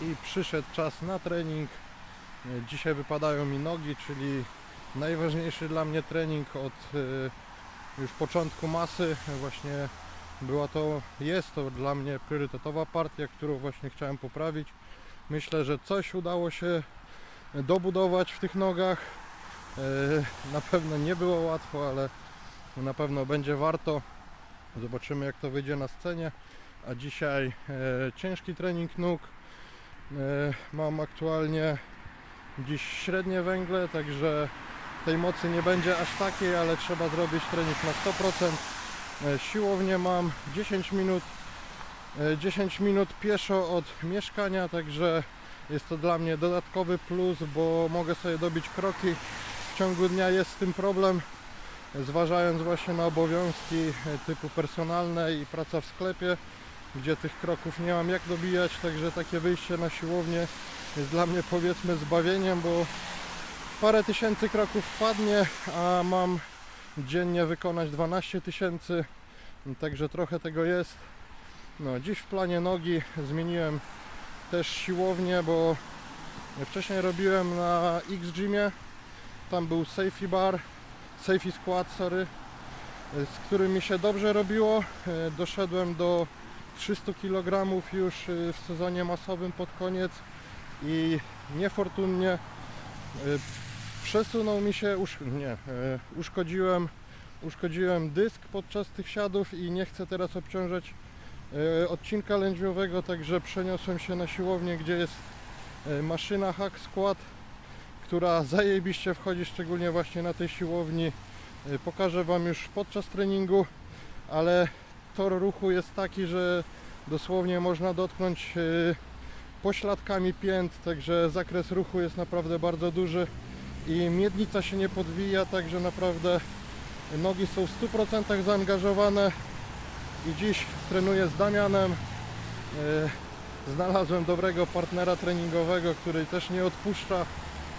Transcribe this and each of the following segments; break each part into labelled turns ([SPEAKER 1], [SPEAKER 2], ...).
[SPEAKER 1] i przyszedł czas na trening. Dzisiaj wypadają mi nogi, czyli najważniejszy dla mnie trening od e, już początku masy. Właśnie była to, jest to dla mnie priorytetowa partia, którą właśnie chciałem poprawić. Myślę, że coś udało się dobudować w tych nogach. E, Na pewno nie było łatwo, ale na pewno będzie warto. Zobaczymy jak to wyjdzie na scenie. A dzisiaj e, ciężki trening nóg. E, mam aktualnie dziś średnie węgle, także tej mocy nie będzie aż takiej, ale trzeba zrobić trening na 100%. E, siłownię mam 10 minut, e, 10 minut pieszo od mieszkania, także jest to dla mnie dodatkowy plus, bo mogę sobie dobić kroki. W ciągu dnia jest z tym problem, zważając właśnie na obowiązki e, typu personalne i praca w sklepie, gdzie tych kroków nie mam jak dobijać, także takie wyjście na siłownię jest dla mnie powiedzmy zbawieniem, bo parę tysięcy kroków wpadnie, a mam dziennie wykonać 12 tysięcy, także trochę tego jest. No, dziś w planie nogi zmieniłem też siłownię, bo wcześniej robiłem na X-Gymie, tam był safety bar, safety squat, sorry, z którym mi się dobrze robiło. E, Doszedłem do 300 kg już e, w sezonie masowym pod koniec i niefortunnie e, przesunął mi się, nie, e, uszkodziłem, uszkodziłem dysk podczas tych siadów i nie chcę teraz obciążać odcinka lędźwiowego, także przeniosłem się na siłownię, gdzie jest maszyna hack squat, która zajebiście wchodzi, szczególnie właśnie na tej siłowni. Pokażę Wam już podczas treningu, ale tor ruchu jest taki, że dosłownie można dotknąć e, pośladkami pięt, także zakres ruchu jest naprawdę bardzo duży i miednica się nie podwija, także naprawdę nogi są w 100% zaangażowane i dziś trenuję z Damianem. E, Znalazłem dobrego partnera treningowego, który też nie odpuszcza,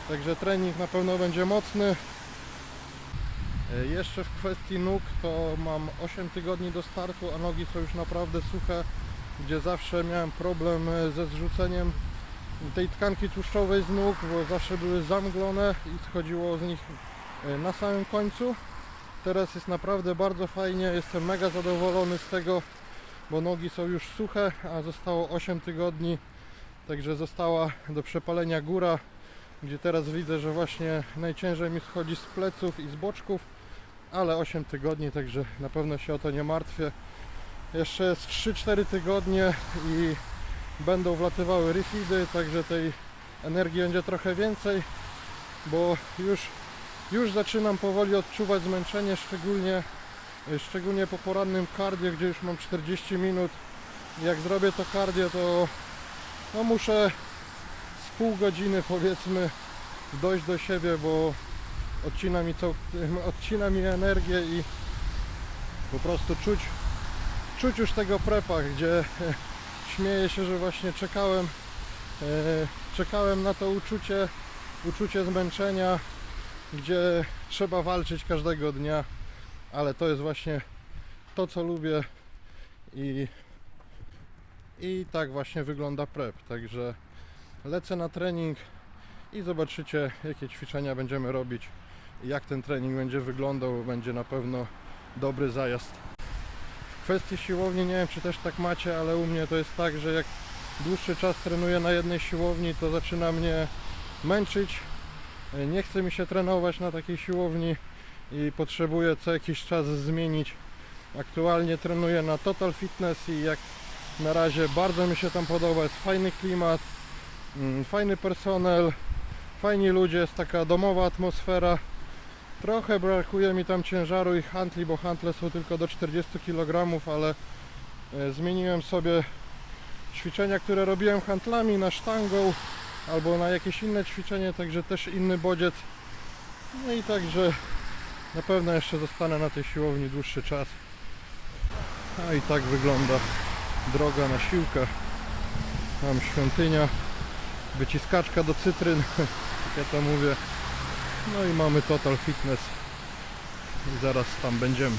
[SPEAKER 1] także trening na pewno będzie mocny. E, Jeszcze w kwestii nóg to mam 8 tygodni do startu, a nogi są już naprawdę suche, gdzie zawsze miałem problem e, ze zrzuceniem tej tkanki tłuszczowej z nóg, bo zawsze były zamglone i schodziło z nich e, na samym końcu. Teraz jest naprawdę bardzo fajnie, jestem mega zadowolony z tego, bo nogi są już suche, a zostało 8 tygodni, także została do przepalenia góra, gdzie teraz widzę, że właśnie najciężej mi schodzi z pleców i z boczków, ale 8 tygodni, także na pewno się o to nie martwię. Jeszcze jest 3-4 tygodnie i będą wlatywały refidy, także tej energii będzie trochę więcej, bo już, już zaczynam powoli odczuwać zmęczenie, szczególnie, szczególnie po porannym cardio, gdzie już mam 40 minut. Jak zrobię to cardio, to no muszę z pół godziny powiedzmy dojść do siebie, bo odcina mi, cał, odcina mi energię i po prostu czuć, czuć już tego prepa, gdzie śmieję się, że właśnie czekałem, e, czekałem na to uczucie, uczucie zmęczenia, gdzie trzeba walczyć każdego dnia, ale to jest właśnie to, co lubię i, i tak właśnie wygląda prep, także lecę na trening i zobaczycie, jakie ćwiczenia będziemy robić jak ten trening będzie wyglądał, będzie na pewno dobry zajazd. W kwestii siłowni nie wiem czy też tak macie, ale u mnie to jest tak, że jak dłuższy czas trenuję na jednej siłowni, to zaczyna mnie męczyć. Nie chce mi się trenować na takiej siłowni i potrzebuję co jakiś czas zmienić. Aktualnie trenuję na Total Fitness i jak na razie bardzo mi się tam podoba, jest fajny klimat, mm, fajny personel, fajni ludzie, jest taka domowa atmosfera. Trochę brakuje mi tam ciężaru i handli, bo handle są tylko do 40 kg, ale e, zmieniłem sobie ćwiczenia, które robiłem handlami na sztangą albo na jakieś inne ćwiczenie, także też inny bodziec. No i także na pewno jeszcze zostanę na tej siłowni dłuższy czas. A i tak wygląda droga na siłkę. Tam świątynia, wyciskaczka do cytryn, jak ja to mówię. No i mamy Total Fitness i zaraz tam będziemy.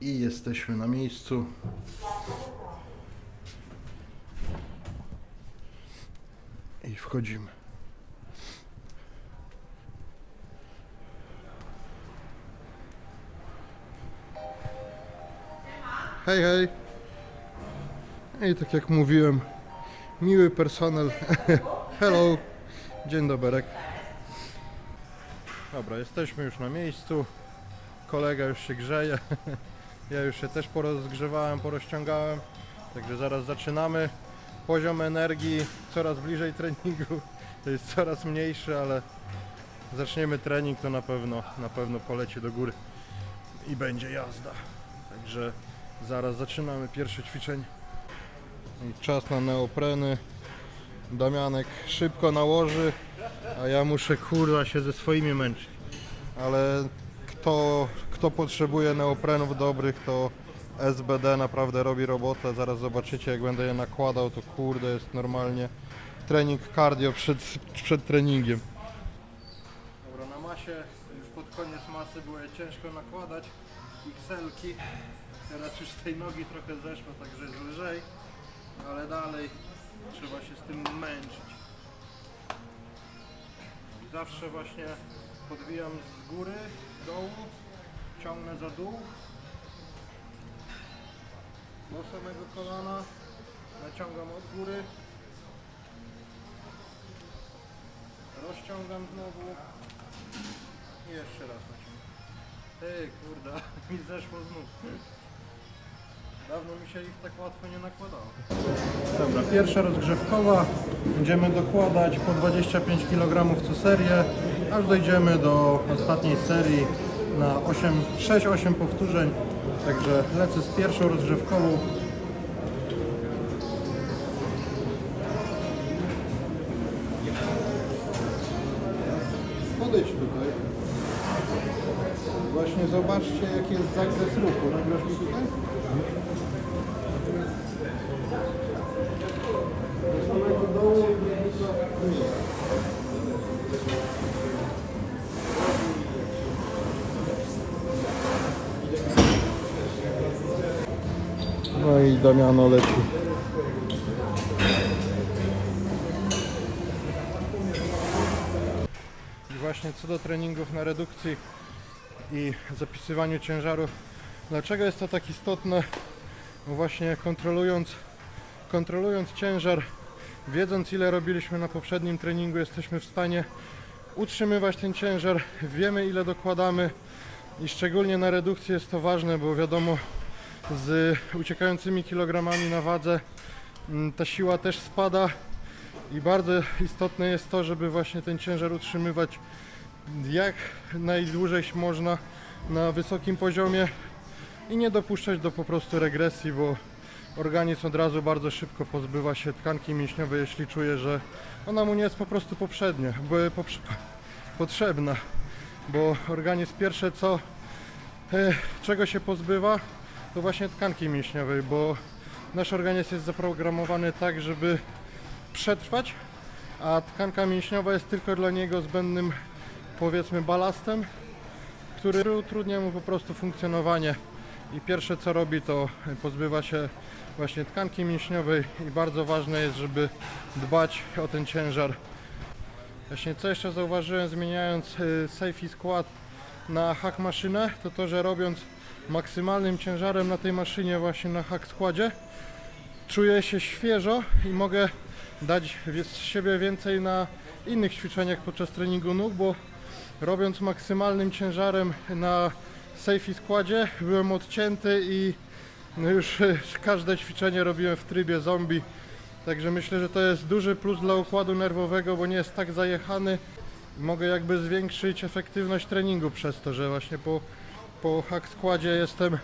[SPEAKER 1] I jesteśmy na miejscu. i wchodzimy. Hej, hej. I tak jak mówiłem, miły personel. Hello. Dzień doberek. Dobra, jesteśmy już na miejscu. Kolega już się grzeje. Ja już się też porozgrzewałem, porozciągałem. Także zaraz zaczynamy. Poziom energii coraz bliżej treningu. To jest coraz mniejszy, ale zaczniemy trening, to na pewno, na pewno poleci do góry i będzie jazda. Także zaraz zaczynamy pierwsze ćwiczenie. I czas na neopreny. Damianek szybko nałoży, a ja muszę kurwa się ze swoimi męczyć. Ale kto, kto potrzebuje neoprenów dobrych, to SBD naprawdę robi robotę. Zaraz zobaczycie jak będę je nakładał, to kurde jest normalnie trening cardio przed, przed treningiem. Dobra, na masie już pod koniec masy było je ciężko nakładać. XL-ki. Teraz już z tej nogi trochę zeszło, także jest lżej. Ale dalej trzeba się z tym męczyć. Zawsze właśnie podwijam z góry, z dołu, ciągnę za dół do samego kolana, naciągam od góry, rozciągam znowu i jeszcze raz naciągam. Ty kurde, mi zeszło znów. Dawno mi się ich tak łatwo nie nakładało. Dobra, pierwsza rozgrzewkowa. Będziemy dokładać po 25 kg co serię, aż dojdziemy do ostatniej serii na 6-8 powtórzeń. Także lecę z pierwszą rozgrzewkową. Podejdź tutaj. Właśnie zobaczcie jaki jest zakres ruchu. Nagrasz mi tutaj? Do samego dołu i do miejsca. No i Damiano leci. I właśnie co do treningów na redukcji i zapisywaniu ciężaru. Dlaczego jest to tak istotne? Bo właśnie kontrolując, kontrolując ciężar, wiedząc ile robiliśmy na poprzednim treningu, jesteśmy w stanie utrzymywać ten ciężar, wiemy ile dokładamy i szczególnie na redukcji jest to ważne, bo wiadomo z uciekającymi kilogramami na wadze mm, ta siła też spada i bardzo istotne jest to, żeby właśnie ten ciężar utrzymywać jak najdłużej można na wysokim poziomie i nie dopuszczać do po prostu regresji, bo organizm od razu bardzo szybko pozbywa się tkanki mięśniowej, jeśli czuje, że ona mu nie jest po prostu poprzednia, bo poprze- potrzebna, bo organizm pierwsze co e, czego się pozbywa, to właśnie tkanki mięśniowej, bo nasz organizm jest zaprogramowany tak, żeby przetrwać, a tkanka mięśniowa jest tylko dla niego zbędnym powiedzmy balastem, który utrudnia mu po prostu funkcjonowanie. I pierwsze co robi to pozbywa się właśnie tkanki mięśniowej i bardzo ważne jest, żeby dbać o ten ciężar. Właśnie co jeszcze zauważyłem zmieniając Safety Squat na hack maszynę, to to, że robiąc maksymalnym ciężarem na tej maszynie właśnie na hack składzie czuję się świeżo i mogę dać z siebie więcej na innych ćwiczeniach podczas treningu nóg, bo robiąc maksymalnym ciężarem na safety składzie byłem odcięty i no już e, każde ćwiczenie robiłem w trybie zombie. Także myślę, że to jest duży plus dla układu nerwowego, bo nie jest tak zajechany. Mogę jakby zwiększyć efektywność treningu przez to, że właśnie po, po hack składzie jestem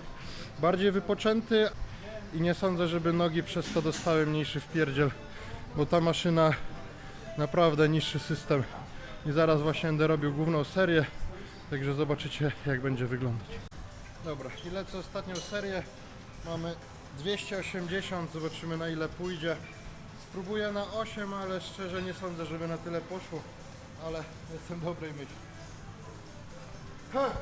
[SPEAKER 1] bardziej wypoczęty i nie sądzę, żeby nogi przez to dostały mniejszy wpierdziel, bo ta maszyna naprawdę niższy system. I zaraz właśnie będę robił główną serię, także zobaczycie jak będzie wyglądać. Dobra, i lecę ostatnią serię. Mamy 280, zobaczymy na ile pójdzie. Spróbuję na 8, ale szczerze nie sądzę, żeby na tyle poszło. Ale jestem dobrej myśli. Huh!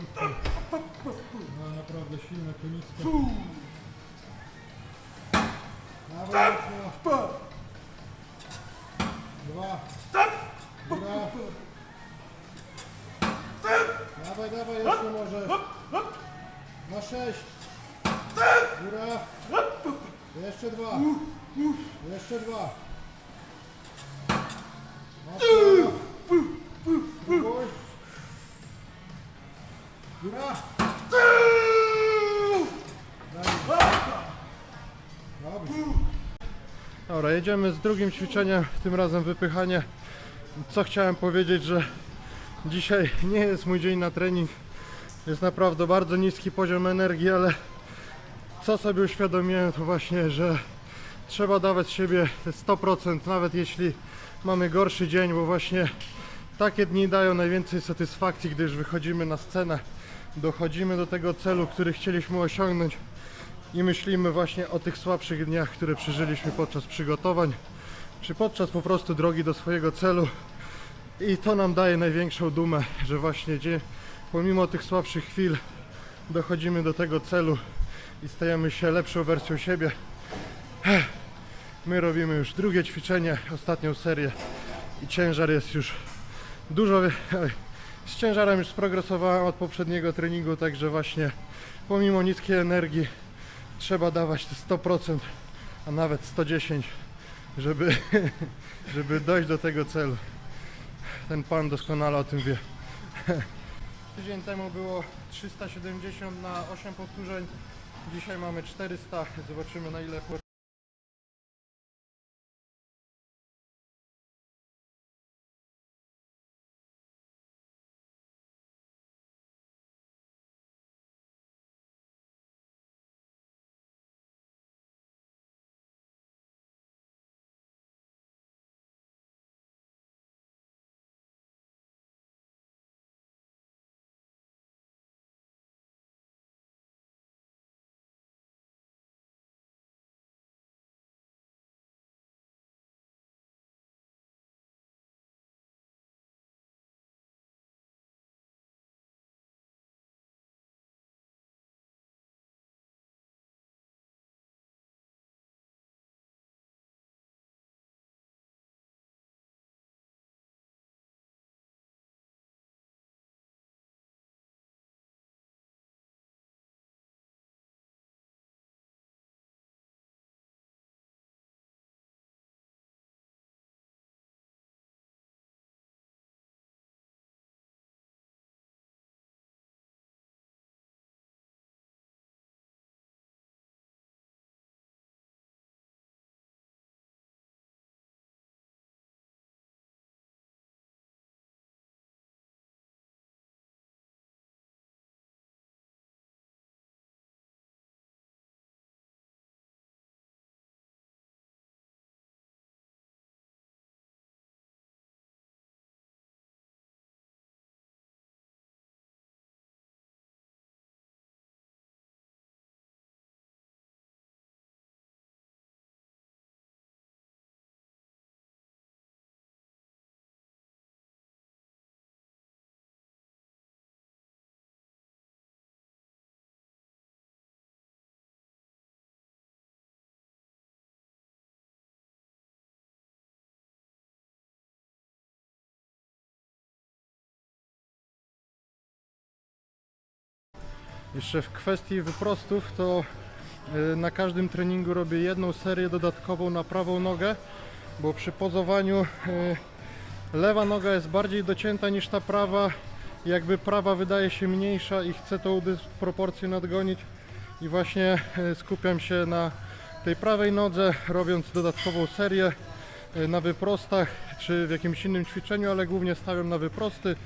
[SPEAKER 1] 250. Ma naprawdę silne konisko. Dawaj, mocno. Dwa. Dawaj, dawaj, jeszcze możesz. Na sześć. Góra. Jeszcze dwa. Jeszcze dwa. Mocno. Jedziemy z drugim ćwiczeniem, tym razem wypychanie. Co chciałem powiedzieć, że dzisiaj nie jest mój dzień na trening. Jest naprawdę bardzo niski poziom energii, ale co sobie uświadomiłem to właśnie, że trzeba dawać siebie te 100%, nawet jeśli mamy gorszy dzień, bo właśnie takie dni dają najwięcej satysfakcji, gdyż wychodzimy na scenę, dochodzimy do tego celu, który chcieliśmy osiągnąć i myślimy właśnie o tych słabszych dniach, które przeżyliśmy podczas przygotowań, czy podczas po prostu drogi do swojego celu. I to nam daje największą dumę, że właśnie dzie- pomimo tych słabszych chwil dochodzimy do tego celu i stajemy się lepszą wersją siebie. My robimy już drugie ćwiczenie, ostatnią serię i ciężar jest już dużo. Z ciężarem już sprogresowałem od poprzedniego treningu, także właśnie pomimo niskiej energii trzeba dawać te 100%, a nawet 110, żeby, żeby dojść do tego celu. Ten pan doskonale o tym wie. Tydzień temu było 370 na 8 powtórzeń, dzisiaj mamy 400, zobaczymy na ile Jeszcze w kwestii wyprostów to y, na każdym treningu robię jedną serię dodatkową na prawą nogę, bo przy pozowaniu y, lewa noga jest bardziej docięta niż ta prawa. Jakby prawa wydaje się mniejsza i chcę tą dysproporcję nadgonić. I właśnie y, skupiam się na tej prawej nodze, robiąc dodatkową serię na wyprostach czy w jakimś innym ćwiczeniu, ale głównie stawiam na wyprosty,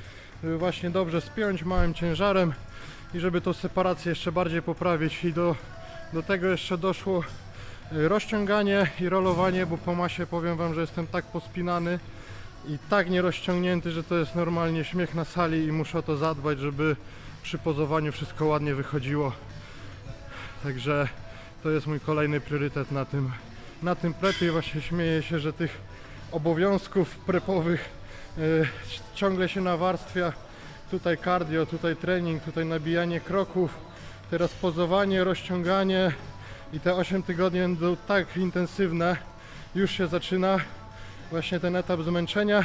[SPEAKER 1] żeby właśnie dobrze spiąć małym ciężarem i żeby tą separację jeszcze bardziej poprawić i do, do tego jeszcze doszło Y, Rozciąganie i rolowanie, bo po masie powiem Wam, że jestem tak pospinany i tak nierozciągnięty, że to jest normalnie śmiech na sali i muszę o to zadbać, żeby przy pozowaniu wszystko ładnie wychodziło. Także to jest mój kolejny priorytet na tym, na tym prepie. Właśnie śmieję się, że tych obowiązków prepowych y, ciągle się nawarstwia. Tutaj cardio, tutaj trening, tutaj nabijanie kroków, teraz pozowanie, rozciąganie i te 8 tygodni będą tak intensywne. Już się zaczyna właśnie ten etap zmęczenia,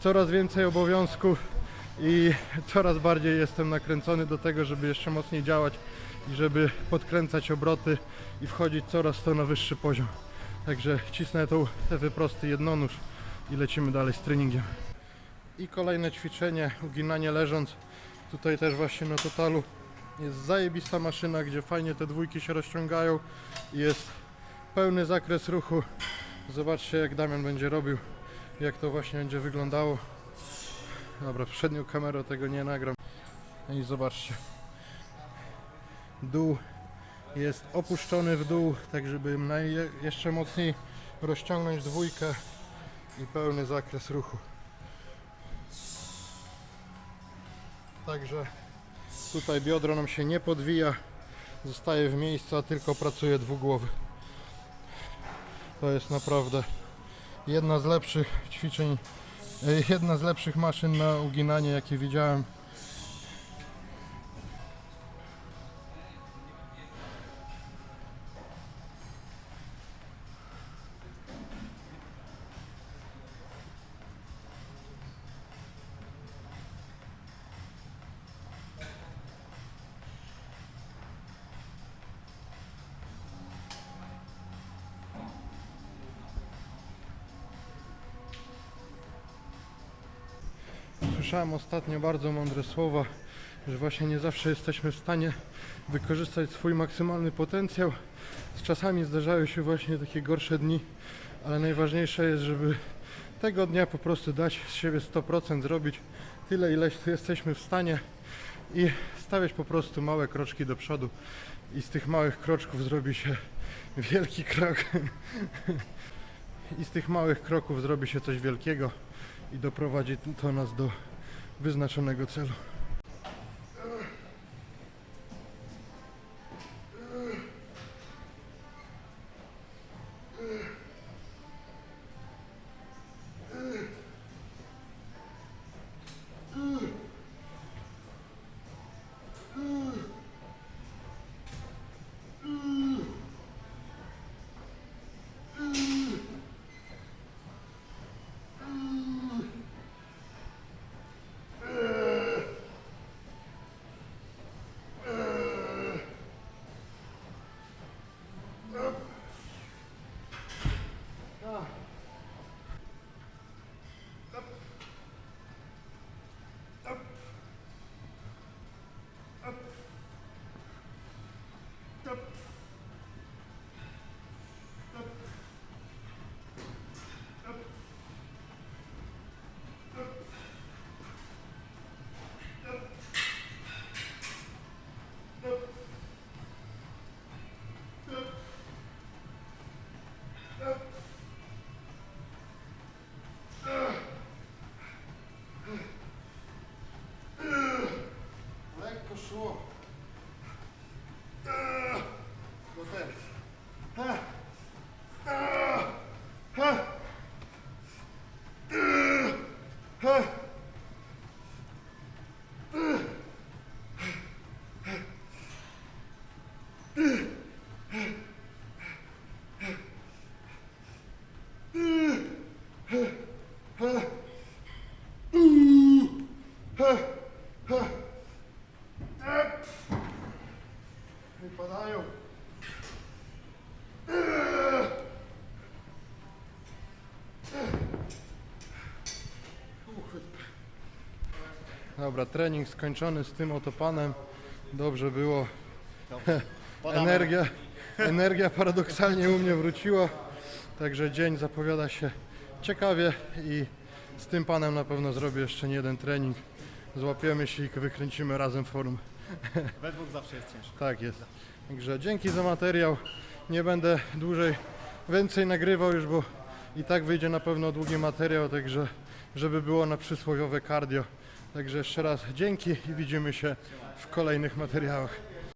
[SPEAKER 1] coraz więcej obowiązków i coraz bardziej jestem nakręcony do tego, żeby jeszcze mocniej działać i żeby podkręcać obroty i wchodzić coraz to na wyższy poziom. Także cisnę tą, te wyprosty jednonóż i lecimy dalej z treningiem. I kolejne ćwiczenie, uginanie leżąc. Tutaj też właśnie na totalu jest zajebista maszyna, gdzie fajnie te dwójki się rozciągają jest pełny zakres ruchu. Zobaczcie jak Damian będzie robił, jak to właśnie będzie wyglądało. Dobra, przednią kamerą tego nie nagram. I zobaczcie. Dół jest opuszczony w dół, tak żeby jeszcze mocniej rozciągnąć dwójkę i pełny zakres ruchu. Także tutaj biodro nam się nie podwija, zostaje w miejscu, a tylko pracuje dwugłowy. To jest naprawdę jedna z lepszych ćwiczeń, e, jedna z lepszych maszyn na uginanie, jakie widziałem. Słyszałem ostatnio bardzo mądre słowa, że właśnie nie zawsze jesteśmy w stanie wykorzystać swój maksymalny potencjał. Z czasami zdarzają się właśnie takie gorsze dni, ale najważniejsze jest, żeby tego dnia po prostu dać z siebie 100%, zrobić tyle, ile jesteśmy w stanie i stawiać po prostu małe kroczki do przodu i z tych małych kroczków zrobi się wielki krok. I z tych małych kroków zrobi się coś wielkiego i doprowadzi to nas do wyznaczonego celu. Dobra, trening skończony z tym oto panem. Dobrze było. Energia, energia paradoksalnie u mnie wróciła. Także dzień zapowiada się ciekawie i z tym panem na pewno zrobię jeszcze nie jeden trening. Złapiemy się i wykręcimy razem forum.
[SPEAKER 2] We dwóch zawsze jest ciężko.
[SPEAKER 1] Tak jest. Także dzięki za materiał nie będę dłużej więcej nagrywał już, bo i tak wyjdzie na pewno długi materiał, także żeby było na przysłowiowe cardio. Także jeszcze raz dzięki i widzimy się w kolejnych materiałach.